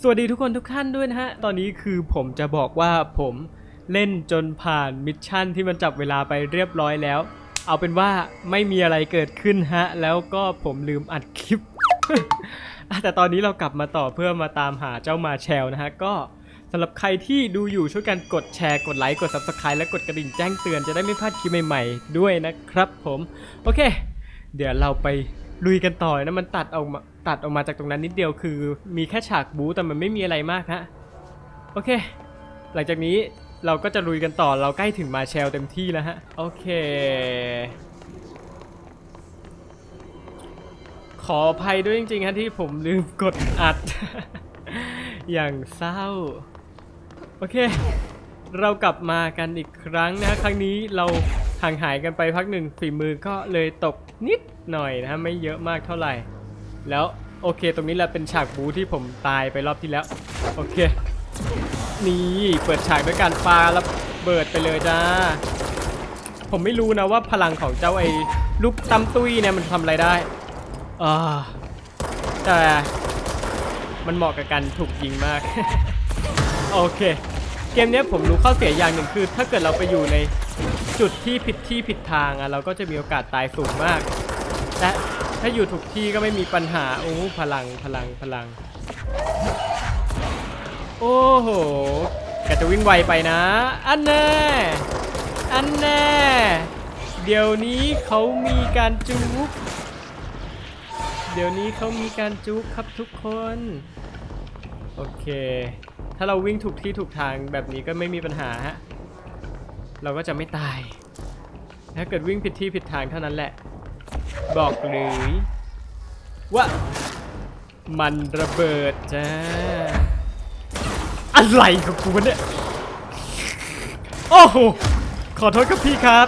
สวัสดีทุกคนทุกท่านด้วยนะฮะ ตอนนี้คือผมจะบอกว่าผมเล่นจนผ่านมิชชั่นที่มันจับเวลาไปเรียบร้อยแล้ว เอาเป็นว่าไม่มีอะไรเกิดขึ้นฮะ แล้วก็ผมลืมอัดคลิป แต่ตอนนี้เรากลับมาต่อเพื่อมาตามหาเจ้ามาแชลนะฮะ ก็สำหรับใครที่ดูอยู่ช่วยกันกดแชร์ กดไลค์ กด Subscribe และกดกระดิ่งแจ้งเตือนจะได้ไม่พลาดคลิปใหม่ๆด้วยนะครับผม โอเค เดี๋ยวเราไป ลุยกันต่อนะมันตัดออกมาตัดออกมาจากตรงนั้นนิดเดียวคือ มีแค่ฉากบู๊แต่มันไม่มีอะไรมากฮะโอเค หลังจากนี้เราก็จะลุยกันต่อเราใกล้ถึงมาแชลเต็มที่แล้วฮะโอเค ขออภัยด้วยจริงๆฮะที่ผมลืมกดอัด อย่างเศร้าโอเค เรากลับมากันอีกครั้งนะครั้งนี้เราห่างหายกันไปพักหนึ่งฝีมือก็เลยตกนิด หน่อยนะฮะไม่เยอะมากเท่าไหร่ แล้วโอเค ตรงนี้แหละเป็นฉากบูที่ผมตายไปรอบที่แล้ว โอเค นี่เปิดฉากด้วยการปาแล้วเบิดไปเลยจ้า ผมไม่รู้นะว่าพลังของเจ้าไอ้ลูกตำตุ้ยเนี่ยมันทำอะไรได้อ่าแต่มันเหมาะกับการถูกยิงมาก โอเค เกมนี้ผมรู้ข้อเสียอย่างหนึ่งคือ ถ้าเกิดเราไปอยู่ในจุดที่ผิดที่ผิดทางอะเราก็จะมีโอกาสตายสูงมาก แต่ถ้าอยู่ถูกที่ก็ไม่มีปัญหา โอ้พลังพลังพลัง โอ้โหแกจะวิ่งไวไปนะ อันแน่ อันแน่ เดี๋ยวนี้เขามีการจุกเดี๋ยวนี้เขามีการจุกครับทุกคน โอเค ถ้าเราวิ่งถูกที่ถูกทางแบบนี้ก็ไม่มีปัญหาฮะ เราก็จะไม่ตาย ถ้าเกิดวิ่งผิดที่ผิดทางเท่านั้นแหละ บอกเลยว่า มันระเบิดจ้า อะไรกับกูเนี่ย โอ้โห ขอโทษครับพี่ครับ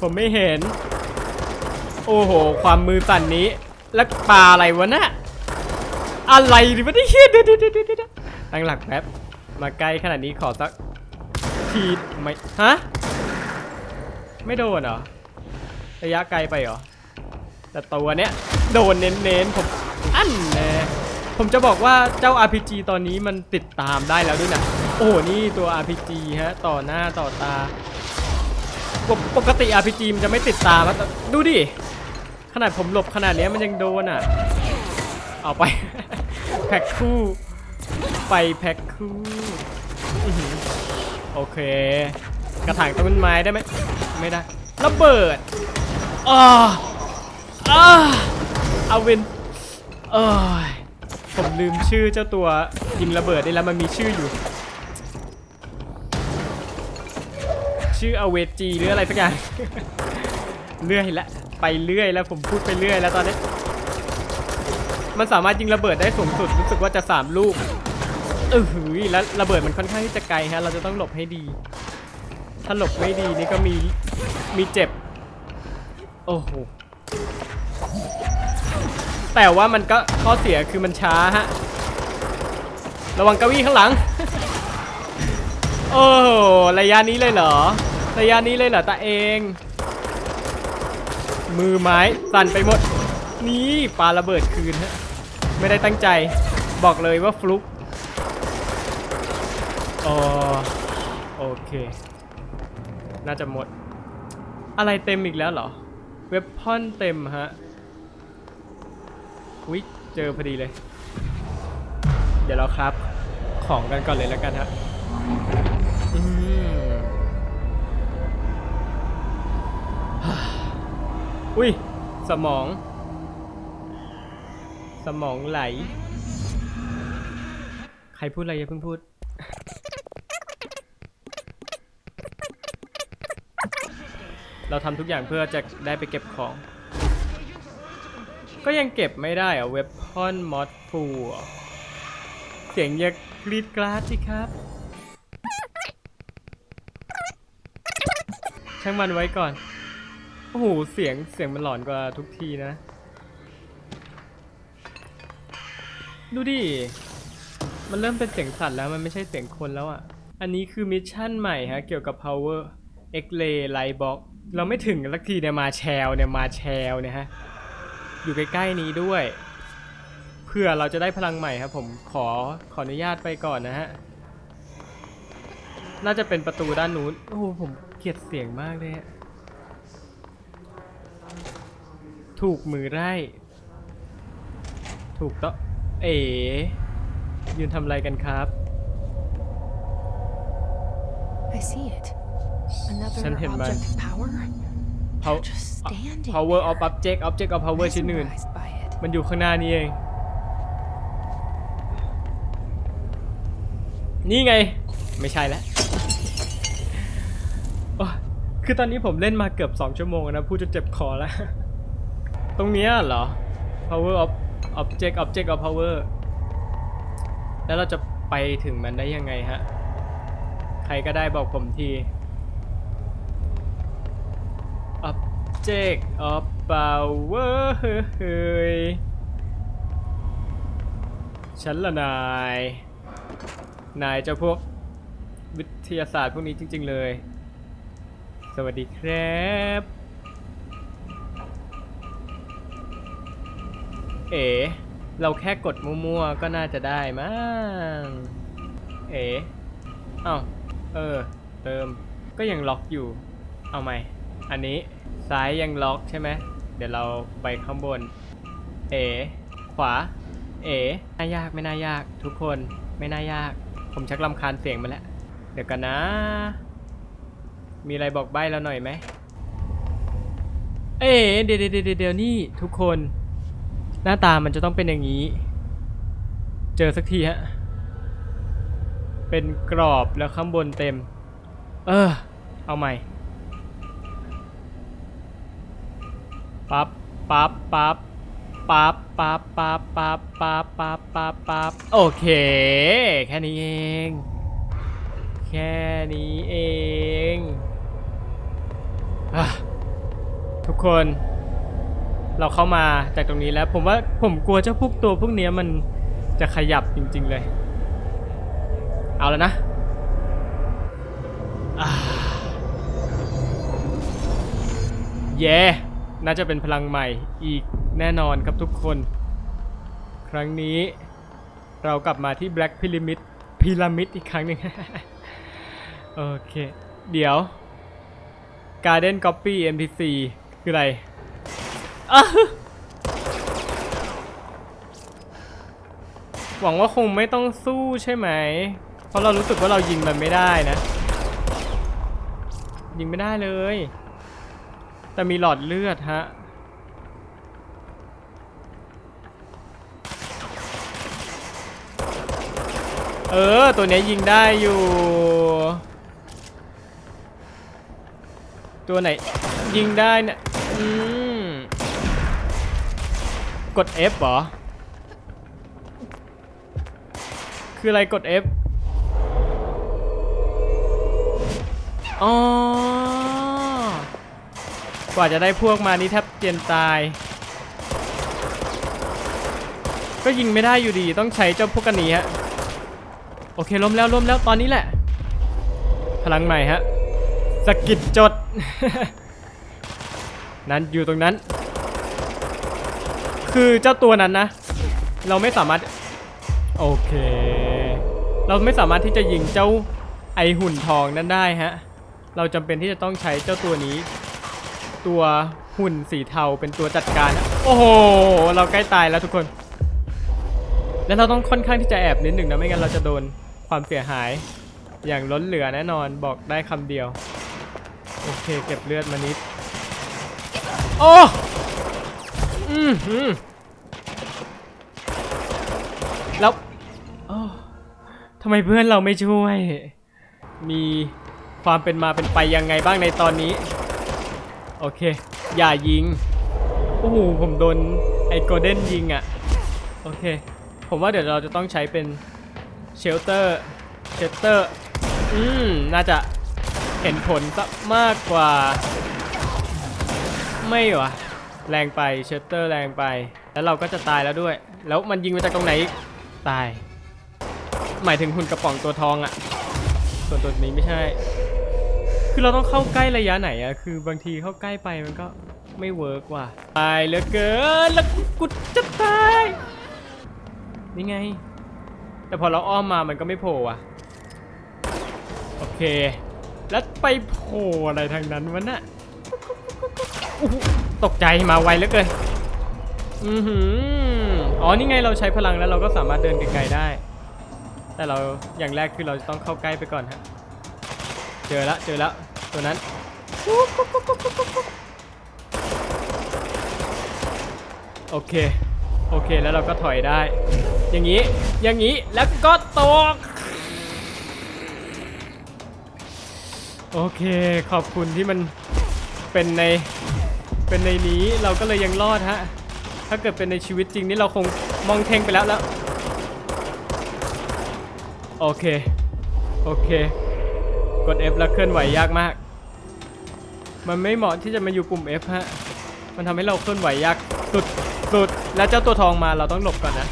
ผมไม่เห็น โอ้โห ความมือสั่นนี้ แล้วปลาอะไรวะน่ะอะไรดิวะเนี่ยเดี๋ยวเดี๋ยวเดี๋ยวเดี๋ยวตั้งหลักแป๊บ มาใกล้ขนาดนี้ขอสักทีไม่ ฮะ ไม่โดนเหรอ ระยะไกลไปเหรอ แต่ตัวเนี้ยโดนเน้นๆผมอันน่ผมจะบอกว่าเจ้า RPG ตอนนี้มันติดตามได้แล้วด้วยนะโอ้โหนี่ตัว RPG ฮะต่อหน้าต่อตาปกติ RPG มันจะไม่ติดตามอะแต่ดูดิขนาดผมหลบขนาดเนี้ยมันยังโดนอะ เอาไป แพ็คคู่ ไปแพ็คคู่โอเค กระถางต้นไม้ได้ไหมไม่ได้ระเบิดอ่า อาเอาเวนเอ้ยผมลืมชื่อเจ้าตัวยิงระเบิดได้แล้วมันมีชื่ออยู่ ชื่ออเวจีหรืออะไรสักอย่างเรื่อยละไปเรื่อยแล้วผมพูดไปเรื่อยแล้วตอนนี้ มันสามารถยิงระเบิดได้สูงสุดรู้สึกว่าจะสามลูกเออหือแล้วระเบิดมันค่อนข้างที่จะไกลฮะ เราจะต้องหลบให้ดี ถ้าหลบไม่ดีนี่ก็มีมีเจ็บ โอ้โห แต่ว่ามันก็ข้อเสียคือมันช้าฮะ ระวังกวีข้างหลัง โอ้ระยะนี้เลยเหรอ ระยะนี้เลยเหรอตาเอง มือไม้สั่นไปหมด นี่ปาระเบิดคืนฮะ ไม่ได้ตั้งใจ บอกเลยว่าฟลุกอ๋อโอเค น่าจะหมด อะไรเต็มอีกแล้วเหรอ เว็บพอนเต็มฮะวิเจอพอดีเลย เดี๋ยวเราครับของกันก่อนเลยแล้วกันฮะอืมอุ้ย สมอง สมองไหล ใครพูดอะไรอย่าเพิ่งพูด เราทำทุกอย่างเพื่อจะได้ไปเก็บของ ก็ยังเก็บไม่ได้อะเว็บพอนมอดฟูเสียงอย่ากรีดกราดสิครับ ช่างมันไว้ก่อน โอ้โห เสียงเสียงมันหลอนกว่าทุกทีนะ ดูดิ มันเริ่มเป็นเสียงสัตว์แล้วมันไม่ใช่เสียงคนแล้วอะ อันนี้คือมิชชั่นใหม่ฮะ เกี่ยวกับ power x ray light box เราไม่ถึงสักทีเนี่ยมาแชลเนี่ยมาแชลเนี่ยฮะ อยู่ใกล้ๆนี้ด้วยเผื่อเราจะได้พลังใหม่ครับผมขอขออนุญาตไปก่อนนะฮะ น่าจะเป็นประตูด้านนู้น โอ้โหผมเกลียดเสียงมากเลยฮะถูกมือไร่ถูกต้องเอ๋ยืนทำอะไรกันครับ I see it. Another ฉันเห็นมัน object of power. Pow- They're just standing. power of object object of power ชิ้นอื่น mesmerized by it. มันอยู่ข้างหน้านี่เอง นี่ไง ไม่ใช่แล้วโอ้คือตอนนี้ผมเล่นมาเกือบ 2 ชั่วโมงนะพูดจนเจ็บคอแล้ว ตรงเนี้ยเหรอ power of object object of power แล้วเราจะไปถึงมันได้ยังไงฮะ ใครก็ได้บอกผมที object of power เฮ้ยฉันละนาย นายเจ้าพวกวิทยาศาสตร์พวกนี้จริง ๆ เลย สวัสดีครับ เอ๋เราแค่กดมั่วๆ ก็น่าจะได้มั้ง เอ๋เอ้า เออ เติม ก็ยังล็อกอยู่ เอาใหม อันนี้ซ้ายยังล็อกใช่ไหม เดี๋ยวเราไปข้างบน เอ๋ขวา เอ๋น่ายากไม่น่ายาก ทุกคนไม่น่ายาก ผมชักลำคาญเสียงมาแล้ว เดี๋ยวกันนะ มีอะไรบอกใบ้แล้วหน่อยไหม เอ๋เดี๋ยวเดี๋ยวเดี๋ยวเดี๋ยวนี่ทุกคน หน้าตามันจะต้องเป็นอย่างนี้ เจอสักทีฮะ เป็นกรอบแล้วข้างบนเต็ม เออ เอาใหม่ ปั๊บปั๊บปั๊บปั๊บปั๊บปั๊บปั๊บปั๊บปั๊บปั๊บปั๊บโอเค แค่นี้เอง แค่นี้เองทุกคนเราเข้ามาจากตรงนี้แล้ว ผมว่าผมกลัวเจ้าพวกตัวพวกนี้มันจะขยับจริง ๆเลย เอาแล้วนะอ่าเย่ น่าจะเป็นพลังใหม่อีกแน่นอนครับทุกคน ครั้งนี้เรากลับมาที่ Black Pyramid พีระมิดอีกครั้งหนึ่ง โอเค เดี๋ยว Garden Copy MTC คืออะไรหวังว่าคงไม่ต้องสู้ใช่ไหม เพราะเรารู้สึกว่าเรายิงมันไม่ได้นะ ยิงไม่ได้เลย แต่มีหลอดเลือดฮะ เออ ตัวนี้ยิงได้อยู่ ตัวไหน ยิงได้นี่ยอืม กด F เหรอ คืออะไรกด F อ๋อ กว่าจะได้พวกมานี่แทบเจียนตาย ก็ยิงไม่ได้อยู่ดีต้องใช้เจ้าพวกกันนี้ฮะ โอเคล้มแล้วล้มแล้วตอนนี้แหละ พลังใหม่ฮะสกิดจด นั้นอยู่ตรงนั้น คือเจ้าตัวนั้นนะ เราไม่สามารถ โอเค เราไม่สามารถที่จะยิงเจ้าไอหุ่นทองนั้นได้ฮะ เราจำเป็นที่จะต้องใช้เจ้าตัวนี้ ตัวหุ่นสีเทาเป็นตัวจัดการ โอ้โห เราใกล้ตายแล้วทุกคน แล้วเราต้องค่อนข้างที่จะแอบนิดหนึ่งนะไม่งั้นเราจะโดนความเสียหาย อย่างล้นเหลือแน่นอนบอกได้คำเดียว โอเคเก็บเลือดมานิด โอ้อืมหืมแล้วทำไมเพื่อนเราไม่ช่วย มีความเป็นมาเป็นไปยังไงบ้างในตอนนี้ โอเค อย่ายิง โอ้โห ผมโดนไอ้โกลเด้นยิงอะ่ะ โอเค ผมว่าเดี๋ยวเราจะต้องใช้เป็นเชลเตอร์ เชลเตอร์ อืม น่าจะเห็นผลซะมากกว่า ไม่วะแรงไป เชลเตอร์แรงไป แล้วเราก็จะตายแล้วด้วย แล้วมันยิงมาจากตรงไหนอีกตาย หมายถึงหุ่นกระป๋องตัวทองอะ่ะ ส่วนตัวนี้ไม่ใช่ คือเราต้องเข้าใกล้ระยะไหนอะคือบางทีเข้าใกล้ไปมันก็ไม่เวิร์กว่ะตายเหลือเกินแล้วกูจะตายนี่ไง แต่พอเราอ้อมมามันก็ไม่โผล่อะโอเค แล้วไปโผล่อะไรทางนั้นวะน่ะตกใจมาไวเหลือเกินอือหืออ๋อนี่ไงเราใช้พลังแล้วเราก็สามารถเดินไกลๆได้ แต่เราอย่างแรกคือเราจะต้องเข้าใกล้ไปก่อนฮะ จอและเจอและตัวนั้นโอเคโอเคแล้วเราก็ถอยได้ อย่างนี้อย่างนี้แล้วก็ตกโอเคขอบคุณที่มันเป็นในเป็นในนี้เราก็เลยยังรอดฮะถ้าเกิดเป็นในชีวิตจริงนี่เราคงมองเทงไปแล้วแล้วโอเคโอเค กด F แล้วเคลื่อนไหวยากมาก มันไม่เหมาะที่จะมาอยู่กลุ่ม F ฮะ มันทำให้เราเคลื่อนไหวยากสุดสุด แล้วเจ้าตัวทองมาเราต้องหลบก่อนนะ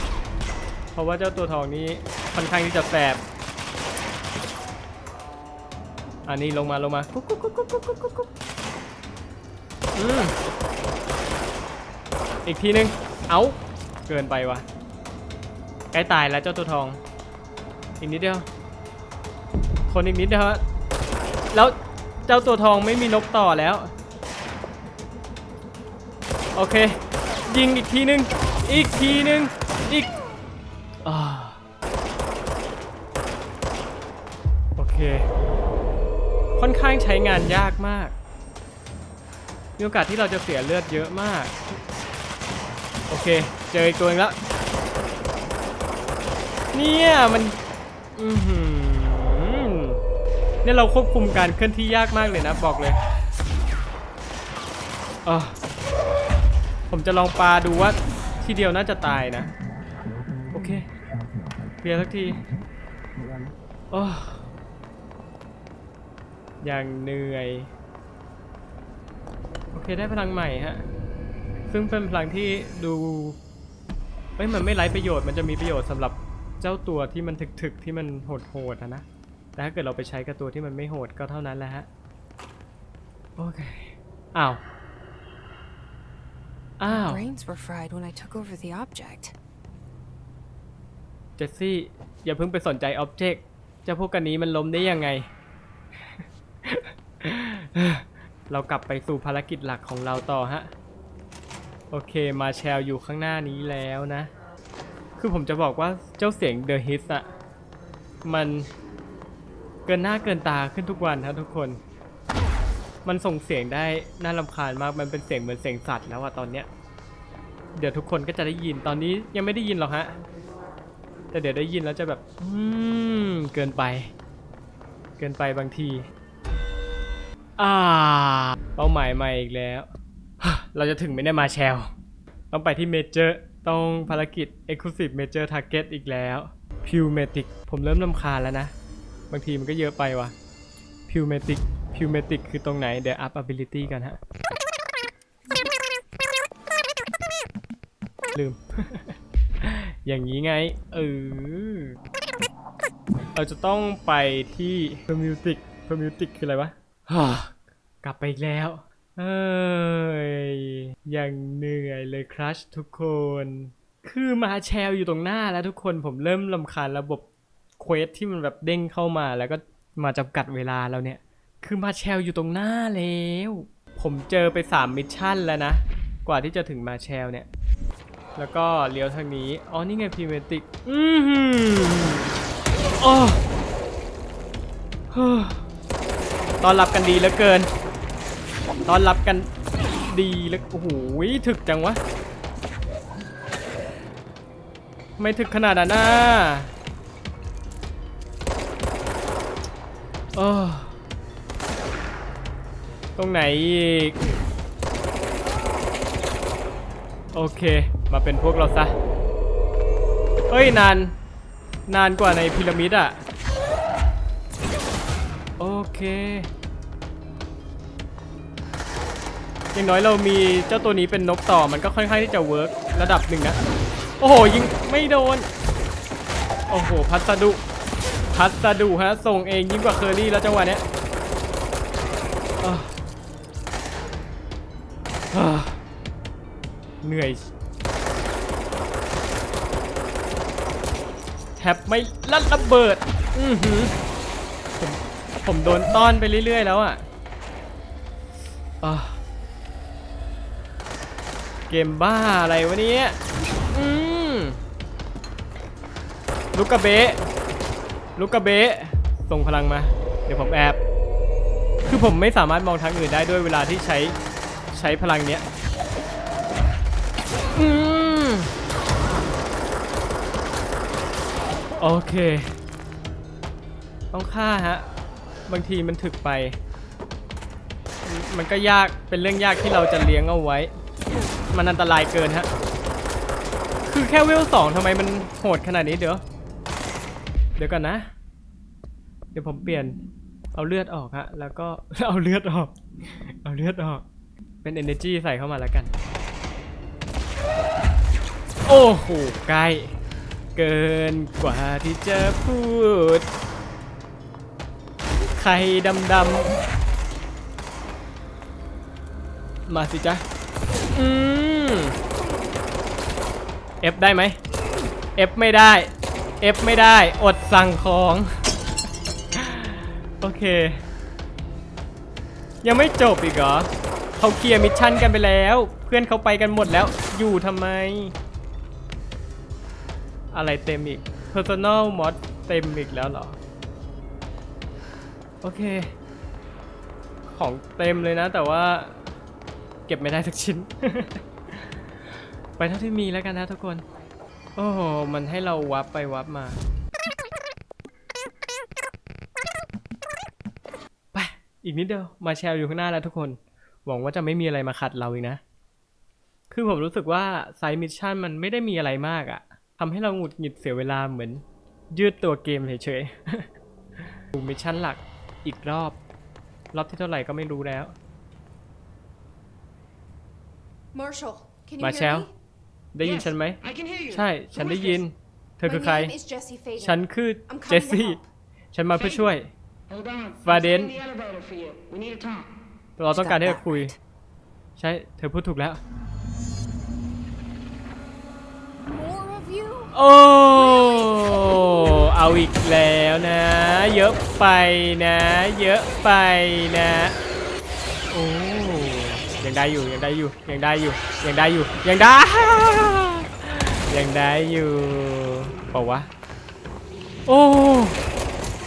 เพราะว่าเจ้าตัวทองนี้ค่อนข้างที่จะแสบ อันนี้ลงมาลงมาอืมอีกทีนึง เอาเกินไปวะใกล้ตายแล้วเจ้าตัวทอง อีกนิดเดียว คนอีกนิดเดียว แล้วเจ้าตัวทองไม่มีนกต่อแล้ว โอเค ยิงอีกทีนึง อีกทีนึง อีกอโอเค ค่อนข้างใช้งานยากมาก มีโอกาสที่เราจะเสียเลือดเยอะมาก โอเค เจออีกตัวนึงแล้ว เนี่ย มัน อือหือ เนี่ยเราควบคุมการเคลื่อนที่ยากมากเลยนะบอกเลยเออผมจะลองปาดูว่าทีเดียวน่าจะตายนะ โอเคเคลียร์สักทีโอ้ยังเหนื่อย โอเคได้พลังใหม่ฮะ ซึ่งเป็นพลังที่ดูเอ้ยมันไม่ไร้ประโยชน์มันจะมีประโยชน์สำหรับเจ้าตัวที่มันถึกๆที่มันโหดๆอะนะ แต่ถ้าเกิดเราไปใช้กับตัวที่มันไม่โหดก็เท่านั้นแหละฮะ โอเค อ้าว อ้าว Brains were fried when I took over the object. เจสซี่ อย่าเพิ่งไปสนใจอ็อบเจกต์เจ้าพวกกันนี้มันล้มได้ยังไง เรากลับไปสู่ภารกิจหลักของเราต่อฮะ โอเค มาแชลอยู่ข้างหน้านี้แล้วนะ คือผมจะบอกว่าเจ้าเสียง The Hit อะมัน เกินหน้าเกินตาขึ้นทุกวันครับทุกคน มันส่งเสียงได้น่ารำคาญมากมันเป็นเสียงเหมือนเสียงสัตว์แล้วอะตอนเนี้ย เดี๋ยวทุกคนก็จะได้ยินตอนนี้ยังไม่ได้ยินหรอกฮะ แต่เดี๋ยวได้ยินแล้วจะแบบอืมเกินไป เกินไปบางทีอ่าเป้าหมายใหม่อีกแล้ว เราจะถึงไม่ได้มาแชลต้องไปที่เมเจอร์ต้องภารกิจ Exclusive Major Target อีกแล้ว p u m e t i c ผมเริ่มลำคาญแล้วนะ บางทีมันก็เยอะไปว่ะ p u m e t i c p u m e t i c คือตรงไหน เดี๋ยว up ability กันฮะ ลืม อย่างนี้ไง เออ เราจะต้องไปที่ p e r m u t i c p e r m u t i c คืออะไรวะฮ่ากลับไปอีกแล้ว เอ้ย ยังเหนื่อยเลยครัชทุกคน คือมาแชลอยู่ตรงหน้าแล้วทุกคนผมเริ่มลำคาญระบบ เควสที่มันแบบเด้งเข้ามาแล้วก็มาจำกัดเวลาแล้วเนี่ย คือมาแชลอยู่ตรงหน้าแล้ว ผมเจอไป 3 มิชชั่นแล้วนะ กว่าที่จะถึงมาแชลเนี่ย แล้วก็เลี้ยวทางนี้ อ๋อ นี่ไงพีเมติก อือหือโอ้เฮ้อตอนรับกันดีเหลือเกิน ตอนรับกันดีเหลือโอ้โหถึกจังวะ ไม่ถึกขนาดนั้นนะ ตรงไหนอีก โอเค มาเป็นพวกเราซะเฮ้ย นาน นานกว่าในพีระมิดอะโอเคอย่างน้อยเรามีเจ้าตัวนี้เป็นนกต่อมันก็ค่อนข้างที่จะเวิร์กระดับหนึ่งนะ โอ้โห ยิงไม่โดน โอ้โห พัสดุ พัสดุฮะ ส่งเองยิ่งกว่าเคอรี่แล้วจังหวะเนี้ยเหนื่อย แทบไม่ลั่นระเบิด อือหือผมผมโดนต้อนไปเรื่อย ๆ แล้วอะอะเกมบ้าอะไรวะเนี่ย อืมลูกกระเบะ ลูกกระเบะส่งพลังมา เดี๋ยวผมแอบ คือผมไม่สามารถมองทางอื่นได้ด้วยเวลาที่ใช้ใช้พลังเนี้ยอืมโอเค ต้องฆ่าฮะ บางทีมันถึกไป มันก็ยาก เป็นเรื่องยากที่เราจะเลี้ยงเอาไว้ มันอันตรายเกินฮะ คือแค่เวลสองทำไมมันโหดขนาดนี้เดี๋ยว ดี๋ยวก่อนนะ เดี๋ยวผมเปลี่ยน เอาเลือดออกฮะ แล้วก็เอาเลือดออก เอาเลือดออก เป็น energy ใส่เข้ามาแล้วกัน โอ้โหใกล้เกินกว่าที่จะพูด ใครดำดำมาสิจ๊ะ อืม F ได้ไหม F ไม่ได้ F ไม่ได้อดสั่งของ โอเค ยังไม่จบอีกเหรอเขาเคลียร์มิชชั่นกันไปแล้ว เพื่อนเขาไปกันหมดแล้วอยู่ทำไม อะไรเต็มอีก Personal Mod เต็มอีกแล้วเหรอ โอเค ของเต็มเลยนะ แต่ว่า เก็บไม่ได้สักชิ้น ไปเท่าที่มีแล้วกันนะทุกคน โอ้โห มันให้เราวับไปวับมา ไป อีกนิดเดียว มาแชร์อยู่ข้างหน้าแล้วทุกคน หวังว่าจะไม่มีอะไรมาขัดเราอีกนะ คือผมรู้สึกว่าไซมิชชั่นมันไม่ได้มีอะไรมากอะทำให้เราหงุดหงิดเสียเวลาเหมือน ยืดตัวเกมเฉยๆดูมิชชั่นหลักอีกรอบ รอบที่เท่าไหร่ก็ไม่รู้แล้ว Marshall, can you Marshall? hear me? ได้ยิน Yes, ฉันไหม I can hear you. ใช่ ฉัน Who ได้ is ยิน this? เธอคือใคร My name is Jessie Faden. ฉันคือ I'm coming เจสซี่ to help. ฉันมาเพื่อช่วย Hold on. Faden. I'm setting the elevator for you. We need to talk. เราต้องการที่จะคุย ใช่ เธอพูดถูกแล้ว More of you? โอ้ เอาอีกแล้วนะ เยอะไปนะ เยอะไปนะ โอ้ ยังได้อยู่ยังได้อยู่ยังได้อยู่ยังได้อยู่ยังได้ยังได้อยู่เปล่าวะโอ้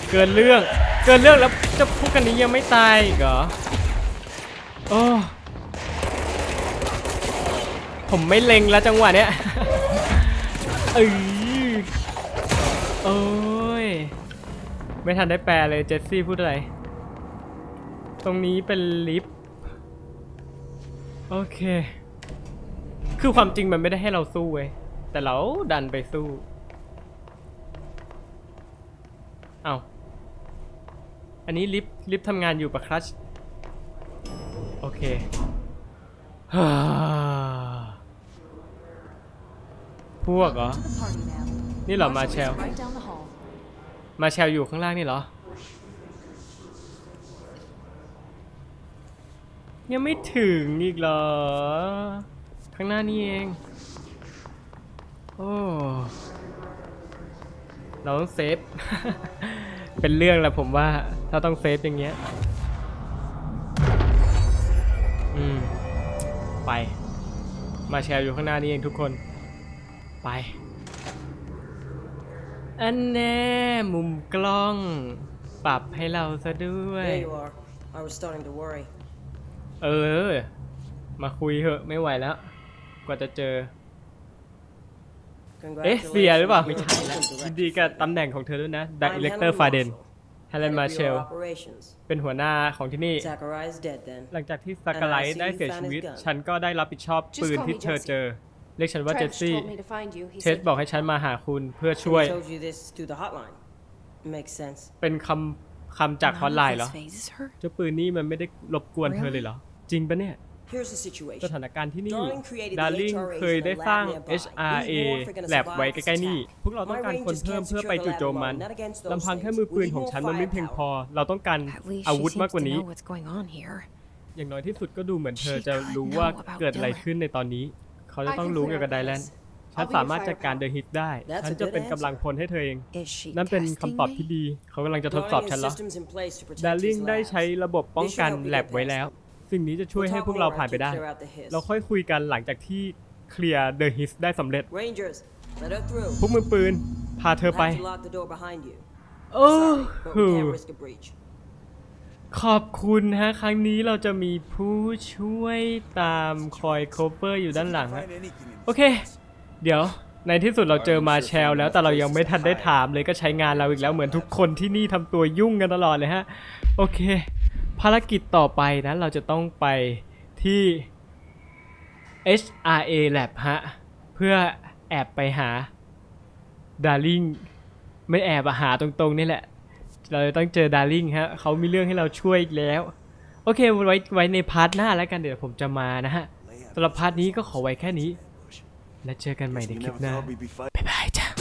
เกินเรื่องเกินเรื่องแล้วจะพูดกันนี้ยังไม่ตายอีกเหรอโอ้ผมไม่เล็งแล้วจังหวะเนี้ยเอ้ยโอ้ยไม่ทันได้แปลเลยเจสซี่พูดอะไร ตรงนี้เป็นลิฟต์ โอเค คือความจริงมันไม่ได้ให้เราสู้เว้ย แต่เราดันไปสู้ เอาอันนี้ลิฟต์ลิฟต์ทำงานอยู่ปะครัช โอเคฮ่าพวกเหรอ นี่เหรอมาแชล มาแชลอยู่ข้างล่างนี่เหรอ ยังไม่ถึงอีกเหรอ ข้างหน้านี่เอง โอ้ เราต้องเซฟ เป็นเรื่องแหละผมว่า ถ้าต้องเซฟอย่างเงี้ย อืม ไป มาแชร์อยู่ข้างหน้านี่เองทุกคน ไป อันแน่มุมกล้อง ปรับให้เราซะด้วย There you are. I was starting to worry. เออ มาคุยเถอะไม่ไหวแล้ว กว่าจะเจอ เอ๊ะ เสียหรือเปล่า ไม่ใช่แล้วยินดีกับตำแหน่งของเธอด้วยนะ I'm Director Helen Faden Marshall, Helen Head of Marshall Bureau Operations. เป็นหัวหน้าของที่นี่ Zachariah is dead then. หลังจากที่สกาไลท์ได้เสียชีวิต ฉันก็ได้รับผิดชอบ Just ปืน call me ที่เธอ Jessie. เจอ เรียกฉันว่าเจส Trench ซี่ told me to find you. He เทส said บอกให้ฉันมาหาคุณเพื่อ And ช่วย He told you this through the hotline. Makes sense. เป็นคำคำจากฮอตไลน์เหรอ None of this phases her. เจ้าปืนนี่มันไม่ได้รบกวนเธอเลยเหรอ จริงปะเนี่ย Here's the ส situation. ถานการณ์ที่นี่ Darling created the ดาร์ลิง HRA เคยได้สร้าง in the lab nearby. HRA We need more if we're gonna แลบไว้ survive ใกล้ๆ this นี่ attack. พวกเราต้องการ My คน rangers เพิ่ม can't เพื่อ secure ไป the จู่ lab โจมมัน alone, not against those ลำพังแค่ things. มือปืน We need ของ more ฉันมันไม่เพียงพอ firepower. เราต้องการ At least อา she วุธ seems มากกว่า to นี้ know what's going on here. อย่างน้อยที่สุดก็ดูเหมือนเธอ She จะ gotta รู้ know ว่า about เกิดอะไร Dylan. ขึ้นในตอนนี้ เขาจะ I ต้อง can รู้ clear เกี่ยวกับ up ได the แลนด์ mess. ฉันสามารถจัดการเดอะฮิตได้ That's a ฉันจะ good เป็นกำลังพลให้เธอเอง Is she นั่นเป็น testing คำตอบ me? ที่ดี เขากำลังจะทดสอบ Drawing ฉัน in แล้ว systems in place to protect ดาร์ลิง his ได้ lab. ใช้ระบบป้องกันแลบไว้แล้ว สิ่งนี้จะช่วยให้พวกเราผ่านไปได้ เราค่อยคุยกันหลังจากที่เคลียร์เดอะฮิตได้สำเร็จ Rangers, let her through. พวกมือปืน พาเธอ We'll ไป have to lock the door behind you. โอ้ Sorry, but โห we can't risk a breach. ขอบคุณฮะ ครั้งนี้เราจะมีผู้ช่วยตามคอยโคเปอร์อยู่ด้านหลังฮะ โอเค เดี๋ยวในที่สุดเราเจอมาแชลแล้วแต่เรายังไม่ทันได้ถามเลยก็ใช้งานเราอีกแล้วเหมือนทุกคนที่นี่ทำตัวยุ่งกันตลอดเลยฮะ โอเค ภารกิจต่อไปนะเราจะต้องไปที่ HRA Lab ฮะ เพื่อแอบไปหาดาร์ลิงไม่แอบอะหาตรงๆนี่แหละ เราจะต้องเจอดาร์ลิงฮะเขามีเรื่องให้เราช่วยอีกแล้ว โอเคไว้ไว้ในพาร์ทหน้าแล้วกันเดี๋ยวผมจะมานะฮะสำหรับพาร์ทนี้ก็ขอไว้แค่นี้ และเจอกันใหม่ในคลิปหน้าบ๊ายบายจ้า